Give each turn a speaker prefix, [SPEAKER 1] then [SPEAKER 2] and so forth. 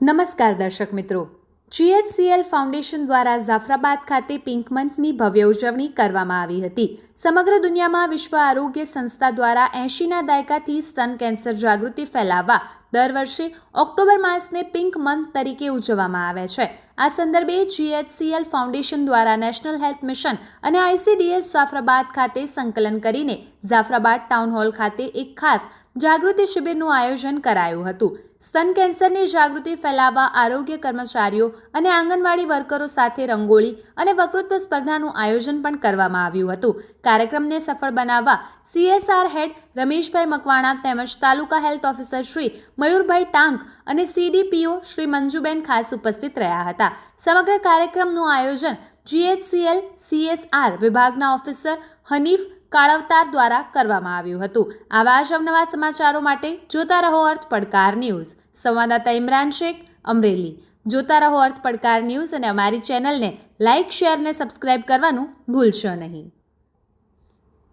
[SPEAKER 1] નમસ્કાર દર્શક મિત્રો. જીએચસીએલ ફાઉન્ડેશન દ્વારા જાફરાબાદ ખાતે પિંક મંથની ભવ્ય ઉજવણી કરવામાં આવી હતી. સમગ્ર દુનિયામાં વિશ્વ આરોગ્ય સંસ્થા દ્વારા એંશીના દાયકાથી સ્તન કેન્સર જાગૃતિ ફેલાવવા દર વર્ષે ઓક્ટોબર માસને પિંક મંથ તરીકે ઉજવવામાં આવે છે. આ સંદર્ભે જીએચસીએલ ફાઉન્ડેશન દ્વારા નેશનલ હેલ્થ મિશન અને આઈસીડીએસ જાફરાબાદ ખાતે સંકલન કરીને જાફરાબાદ ટાઉન હોલ ખાતે એક ખાસ જાગૃતિ શિબિરનું આયોજન કરાયું હતું. સ્તન કેન્સરની જાગૃતિ ફેલાવવા આરોગ્ય કર્મચારીઓ અને આંગણવાડી વર્કરો સાથે રંગોળી અને વકૃત્વ સ્પર્ધાનું આયોજન પણ કરવામાં આવ્યું હતું. કાર્યક્રમને સફળ બનાવવા સીએસઆર હેડ રમેશભાઈ મકવાણા તેમજ તાલુકા હેલ્થ ઓફિસર શ્રી મયુરભાઈ ટાંક અને સીડીપીઓ શ્રી મંજુબેન ખાસ ઉપસ્થિત રહ્યા હતા. સમગ્ર કાર્યક્રમનું આયોજન જીએચસીએલ સીએસઆર વિભાગના ઓફિસર હનીફ કાળવતાર દ્વારા કરવામાં આવ્યું હતું. આવા જ અવનવા સમાચારો માટે જોતા રહો અર્થ પડકાર ન્યૂઝ. સંવાદદાતા ઇમરાન શેખ, અમરેલી. જોતા રહો અર્થ પડકાર ન્યૂઝ અને અમારી ચેનલને લાઇક, શેર અને સબસ્ક્રાઇબ કરવાનું ભૂલશો નહીં.